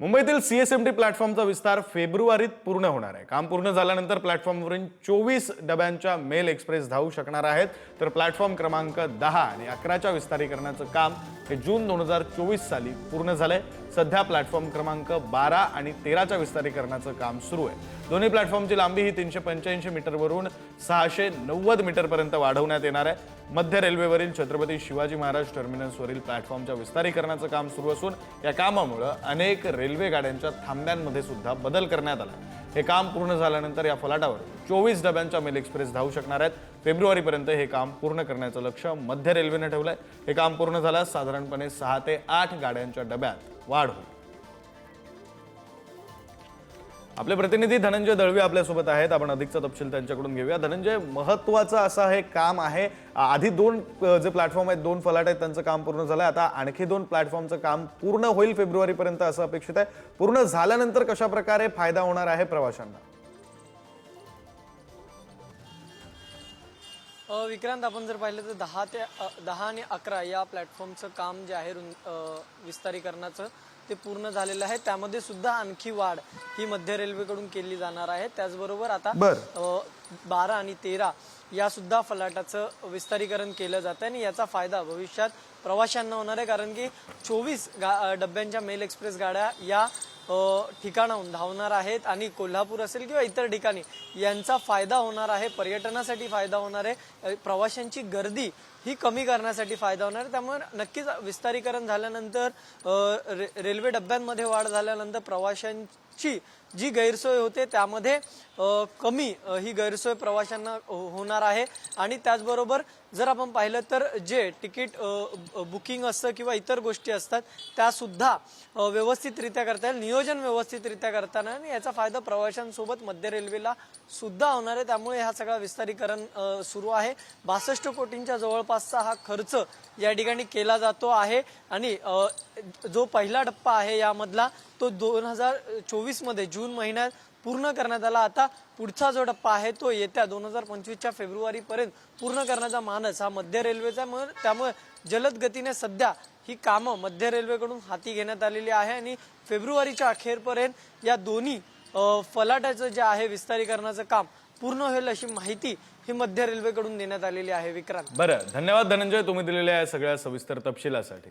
मुंबईतील सीएसएमटी प्लॅटफॉर्मचा विस्तार फेब्रुवारीत पूर्ण होणार आहे. काम पूर्ण झाल्यानंतर प्लॅटफॉर्मवरून चोवीस डब्यांच्या मेल एक्सप्रेस धावू शकणार आहेत. तर प्लॅटफॉर्म क्रमांक दहा आणि अकराच्या विस्तारीकरणाचं काम हे जून दोन हजार चोवीस साली पूर्ण झालंय. सध्या प्लॅटफॉर्म क्रमांक बारा आणि तेराच्या विस्तारीकरणाचं काम सुरू आहे. दोन्ही प्लॅटफॉर्मची लांबी ही तीनशे पंच्याऐंशी मीटरवरून सहाशे नव्वद मीटरपर्यंत वाढवण्यात येणार आहे. मध्य रेल्वेवरील छत्रपती शिवाजी महाराज टर्मिनसवरील प्लॅटफॉर्मच्या विस्तारीकरणाचं काम सुरू असून या कामामुळं अनेक रेल्वे गाड्यांच्या थांब्यांमध्ये सुद्धा बदल करण्यात आला. हे काम पूर्ण झाल्यानंतर या फलाटावर चोवीस डब्यांच्या मेल एक्सप्रेस धावू शकणार आहेत. फेब्रुवारीपर्यंत हे काम पूर्ण करण्याचं लक्ष मध्य रेल्वेने आहे हे काम पूर्ण झाल्यास साधारणपणे सहा ते आठ गाड्यांच्या डब्यात वाढ होईल. आपले प्रतिनिधी धनंजय दळवी आपल्यासोबत आहेत. आपण अधिकचा तपशील त्यांच्याकडून घेऊया. धनंजय महत्वाचं असं हे काम आहे. आधी दोन जे प्लॅटफॉर्म आहेत दोन फलाट आहेत त्यांचं काम पूर्ण झालंय. आता आणखी दोन प्लॅटफॉर्मचं काम पूर्ण होईल फेब्रुवारीपर्यंत असं अपेक्षित आहे. पूर्ण झाल्यानंतर कशा प्रकारे फायदा होणार आहे प्रवाशांना? विक्रांत आपण जर पाहिलं तर दहा ते दहा आणि अकरा या प्लॅटफॉर्मचं काम जे आहे विस्तारीकरणाचं ते पूर्ण झालेलं आहे. त्यामध्ये सुद्धा आणखी वाढ ही मध्य रेल्वेकडून केली जाणार आहे. त्याचबरोबर आता बारा आणि तेरा या सुद्धा फलाटाचं विस्तारीकरण केलं जातं आणि याचा फायदा भविष्यात प्रवाशांना होणार आहे. कारण की चोवीस गा डब्यांच्या मेल एक्सप्रेस गाड्या या ठिकाणाहून धावणार आहेत आणि कोल्हापूर असेल किंवा इतर ठिकाणी यांचा फायदा होणार आहे. पर्यटनासाठी फायदा होणार आहे. प्रवाशांची गर्दी ही कमी करण्यासाठी फायदा होणार आहे. त्यामुळे नक्कीच विस्तारीकरण झाल्यानंतर रे, रेल्वे डब्यांमध्ये वाढ झाल्यानंतर ची जी गैरसोय होते त्यामध्ये कमी ही गैरसोय प्रवाशांना हो- होणार आहे. आणि त्याचबरोबर जर आपण पाहिलं तर जे तिकीट बुकिंग असतं किंवा इतर गोष्टी असतात त्यासुद्धा व्यवस्थितरित्या करता येईल. नियोजन व्यवस्थितरित्या करताना आणि याचा फायदा प्रवाशांसोबत मध्य रेल्वेला सुद्धा होणार आहे. त्यामुळे हा सगळा विस्तारीकरण सुरू आहे. बासष्ट कोटींच्या जवळपासचा हा खर्च या ठिकाणी केला जातो आहे. आणि जो पहिला टप्पा आहे यामधला तो दोन हजार चोवीस मध्ये जून महिन्यात पूर्ण करण्यात आला. आता पुढचा जो टप्पा आहे तो येत्या दोन हजार पंचवीसच्या फेब्रुवारी पर्यंत पूर्ण करण्याचा मानस हा मध्य रेल्वेचा. मग त्यामुळे जलद गतीने सध्या ही कामं मध्य रेल्वेकडून हाती घेण्यात आलेली आहे आणि फेब्रुवारीच्या अखेरपर्यंत या दोन्ही अ, फलाटाचं जे आहे विस्तारीकरणाचं काम पूर्ण होईल अशी माहिती ही मध्य रेल्वेकडून देण्यात आलेली आहे. विक्रांत. बरं धन्यवाद धनंजय. तुम्ही दिलेल्या या सगळ्या सविस्तर तपशिलासाठी.